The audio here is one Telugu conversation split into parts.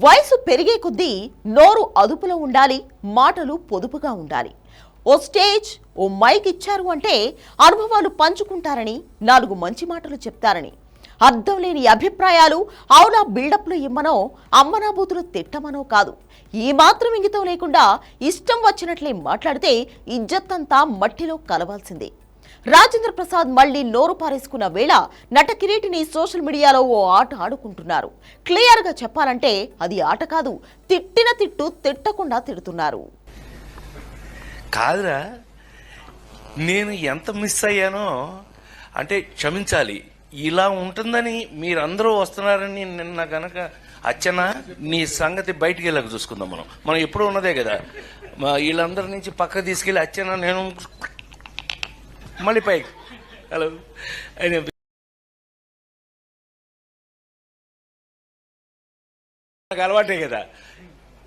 వయసు పెరిగే కొద్దీ నోరు అదుపులో ఉండాలి మాటలు పొదుపుగా ఉండాలి. ఓ స్టేజ్ ఓ మైక్ ఇచ్చారు అంటే అనుభవాలు పంచుకుంటారని నాలుగు మంచి మాటలు చెప్తారని. అర్థం లేని అభిప్రాయాలు అవునా బిల్డప్లు ఇమ్మనో అమ్మనాబూతులు తిట్టమనో కాదు. ఈ మాత్రం ఇంగితం లేకుండా ఇష్టం వచ్చినట్లే మాట్లాడితే ఇజ్జత్తంతా మట్టిలో కలవాల్సిందే. రాజేంద్ర ప్రసాద్ మళ్ళీ నోరు పారేసుకున్న వేళ నట కిరీటిని సోషల్ మీడియాలో ఓ ఆట ఆడుకుంటున్నారు. క్లియర్గా చెప్పాలంటే అది ఆట కాదు తిట్టిన తిట్టు తిట్టకుండా తిడుతున్నారు. కాదురా నేను ఎంత మిస్ అయ్యానో అంటే క్షమించాలి ఇలా ఉంటుందని మీరందరూ వస్తున్నారని నిన్న గనక అచ్చన నీ సంగతి బయటికి వెళ్ళక చూసుకుందాం మనం. మనం ఎప్పుడూ ఉన్నదే కదా. మా వీళ్ళందరి నుంచి పక్క తీసుకెళ్ళి అచ్చన నేను మళ్ళీ పైకి హలో. ఆయన నాకు అలవాటే కదా.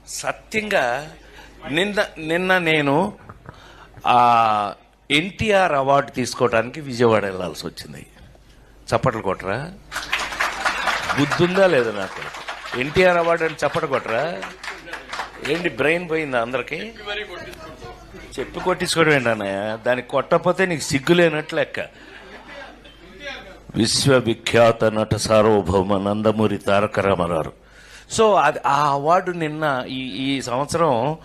సత్యంగా నిన్న నిన్న నేను ఆ ఎన్టీఆర్ అవార్డు తీసుకోవడానికి విజయవాడ వెళ్ళాల్సి వచ్చింది. చప్పట్లు కొట్టరా? బుద్ధుందా లేదా నాకు? ఎన్టీఆర్ అవార్డు అని చప్పట్లు కొట్టరా? ఏంటి బ్రెయిన్ పోయిందా అందరికి? చెప్పి కొట్టించుకోవడం ఏంటన్నయ్య దానికి కొట్టకపోతే నీకు సిగ్గు లేనట్లు లెక్క. విశ్వవిఖ్యాత నట సార్వభౌమ నందమూరి తారక రామారావు. సో అది ఆ అవార్డు నిన్న ఈ ఈ సంవత్సరం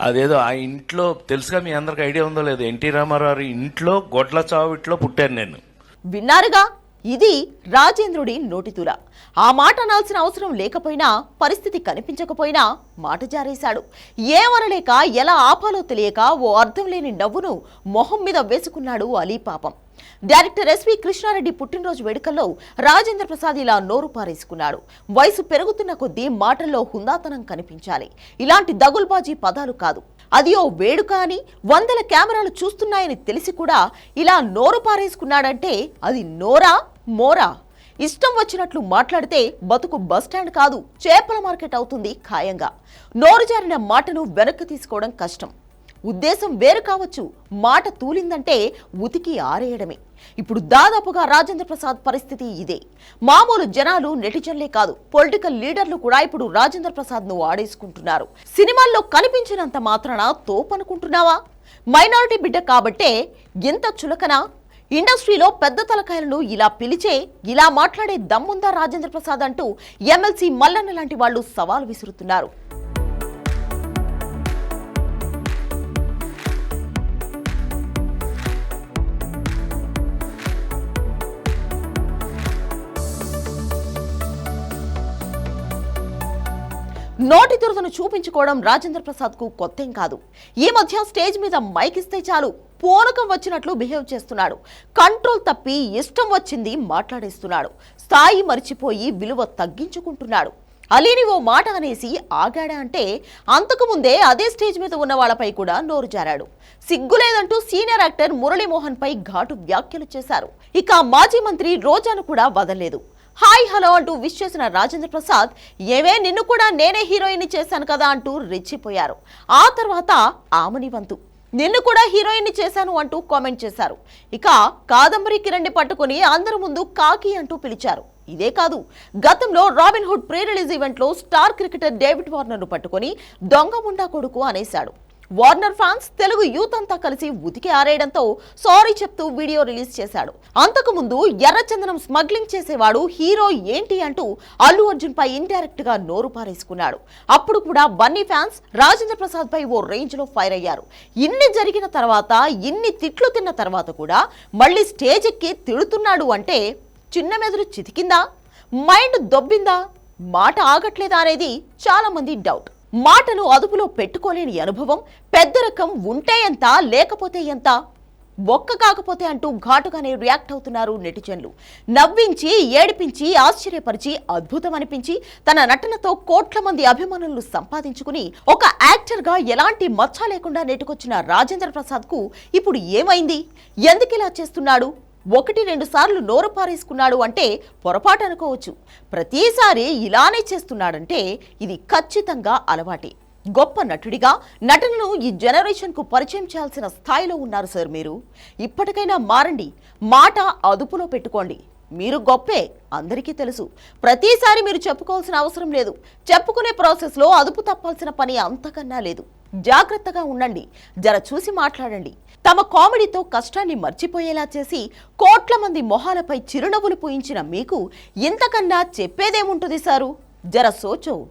అదేదో ఆ ఇంట్లో తెలుసుగా మీ అందరికి ఐడియా ఉందో లేదో ఎన్టీ రామారావు ఇంట్లో గొడ్ల చావిట్లో పుట్టాను నేను. విన్నారుగా? ఇది రాజేంద్రుడి నోటితూల ఆ మాట అనాల్సిన అవసరం లేకపోయినా పరిస్థితి కనిపించకపోయినా మాట జారేశాడు. ఏమనలేక ఎలా ఆపాలో తెలియక ఓ అర్థం లేని నవ్వును మొహం మీద వేసుకున్నాడు అలీ పాపం. డైరెక్టర్ ఎస్వి కృష్ణారెడ్డి పుట్టినరోజు వేడుకల్లో రాజేంద్ర ప్రసాద్ ఇలా నోరు పారేసుకున్నాడు. వయసు పెరుగుతున్న కొద్దీ మాటల్లో హుందాతనం కనిపించాలి. ఇలాంటి దగుల్బాజీ పదాలు కాదు. అది ఓ వేడుక అని వందల కెమెరాలు చూస్తున్నాయని తెలిసి కూడా ఇలా నోరు పారేసుకున్నాడంటే అది నోరా? మోరా? ఇష్టం వచ్చినట్లు మాట్లాడితే బతుకు బస్టాండ్ కాదు చేపల మార్కెట్ అవుతుంది ఖాయంగా. నోరు జారిన మాటను వెనక్కి తీసుకోవడం కష్టం. ఉద్దేశం వేరు కావచ్చు. మాట తూలిందంటే ఉతికి ఆరేయడమే. ఇప్పుడు దాదాపుగా రాజేంద్ర ప్రసాద్ పరిస్థితి ఇదే. మామూలు జనాలు నెటిజన్లే కాదు పొలిటికల్ లీడర్లు కూడా ఇప్పుడు రాజేంద్ర ప్రసాద్ను ఆడేసుకుంటున్నారు. సినిమాల్లో కనిపించినంత మాత్రాన తోపనుకుంటున్నావా? మైనారిటీ బిడ్డ కాబట్టే ఎంత చులకన? ఇండస్ట్రీలో పెద్ద తలకాయలను ఇలా పిలిచే ఇలా మాట్లాడే దమ్ముందా రాజేంద్ర ప్రసాద్ అంటూ ఎమ్మెల్సీ మల్లన్న లాంటి వాళ్ళు సవాల్ విసురుతున్నారు. నోటి దురదను చూపించుకోవడం రాజేంద్ర ప్రసాద్కు కొత్తేం కాదు. ఈ మధ్య స్టేజ్ మీద మైక్ ఇస్తే చాలు పూనకం వచ్చినట్లు బిహేవ్ చేస్తున్నాడు. కంట్రోల్ తప్పి ఇష్టం వచ్చింది మాట్లాడేస్తున్నాడు. స్థాయి మరిచిపోయి విలువ తగ్గించుకుంటున్నాడు. అలీని ఓ మాట అనేసి ఆగాడా అంటే అంతకుముందే అదే స్టేజ్ మీద ఉన్న వాళ్ళపై కూడా నోరు జారాడు. సిగ్గులేదంటూ సీనియర్ యాక్టర్ మురళీమోహన్ పై ఘాటు వ్యాఖ్యలు చేశారు. ఇక మాజీ మంత్రి రోజాను కూడా వదలలేదు. హాయ్ హలో అంటూ విష్ చేసిన రాజేంద్ర ప్రసాద్ ఏవే నిన్ను కూడా నేనే హీరోయిన్ చేశాను కదా అంటూ రెచ్చిపోయారు. ఆ తర్వాత ఆమని వంతు నిన్ను కూడా హీరోయిన్ చేశాను అంటూ కామెంట్ చేశారు. ఇక కాదంబరి కిరణ్ని పట్టుకుని అందరి ముందు కాకి అంటూ పిలిచారు. ఇదే కాదు గతంలో రాబిన్ హుడ్ ప్రీ రిలీజ్ ఈవెంట్లో స్టార్ క్రికెటర్ డేవిడ్ వార్నర్ను పట్టుకుని దొంగ ముండా కొడుకు అనేశాడు. వార్నర్ ఫ్యాన్స్ తెలుగు యూత్ అంతా కలిసి ఉతికి ఆరేయడంతో సారీ చెప్తూ వీడియో రిలీజ్ చేశాడు. అంతకుముందు ఎర్రచందనం స్మగ్లింగ్ చేసేవాడు హీరో ఏంటి అంటూ అల్లు అర్జున్ పై ఇండైరెక్ట్గా నోరు పారేసుకున్నాడు. అప్పుడు కూడా బన్నీ ఫ్యాన్స్ రాజేంద్ర ప్రసాద్ పై ఓ రేంజ్లో ఫైర్ అయ్యారు. ఇన్ని జరిగిన తర్వాత ఇన్ని తిట్లు తిన్న తర్వాత కూడా మళ్ళీ స్టేజ్ ఎక్కి తిడుతున్నాడు అంటే చిన్న మెదడు చితికిందా? మైండ్ దొబ్బిందా? మాట ఆగట్లేదా అనేది చాలా మంది డౌట్ మాటను అదుపులో పెట్టుకోలేని అనుభవం పెద్ద రకం ఉంటే ఎంత లేకపోతే ఎంత? ఒక్క కాకపోతే అంటూ ఘాటుగానే రియాక్ట్ అవుతున్నారు నెటిజన్లు. నవ్వించి ఏడిపించి ఆశ్చర్యపరిచి అద్భుతం అనిపించి తన నటనతో కోట్ల మంది అభిమానులను సంపాదించుకుని ఒక యాక్టర్గా ఎలాంటి మచ్చ లేకుండా నెట్టుకొచ్చిన రాజేంద్ర ప్రసాద్కు ఇప్పుడు ఏమైంది? ఎందుకిలా చేస్తున్నాడు? ఒకటి రెండు సార్లు నోరు పారేసుకున్నాడు అంటే పొరపాటు అనుకోవచ్చు. ప్రతిసారి ఇలానే చేస్తున్నాడంటే ఇది ఖచ్చితంగా అలవాటే. గొప్ప నటుడిగా నటనను ఈ జనరేషన్కు పరిచయం చేయాల్సిన స్థాయిలో ఉన్నారు సార్ మీరు. ఇప్పటికైనా మారండి. మాట అదుపులో పెట్టుకోండి. మీరు గొప్పే అందరికీ తెలుసు. ప్రతిసారి మీరు చెప్పుకోవాల్సిన అవసరం లేదు. చెప్పుకునే ప్రాసెస్లో అదుపు తప్పాల్సిన పని అంతకన్నా లేదు. జాగ్రత్తగా ఉండండి. జర చూసి మాట్లాడండి. తమ కామెడీతో కష్టాన్ని మర్చిపోయేలా చేసి కోట్ల మంది మొహాలపై చిరునవ్వులు పూయించిన మీకు ఇంతకన్నా చెప్పేదేముంటుంది సారు? జర సోచో.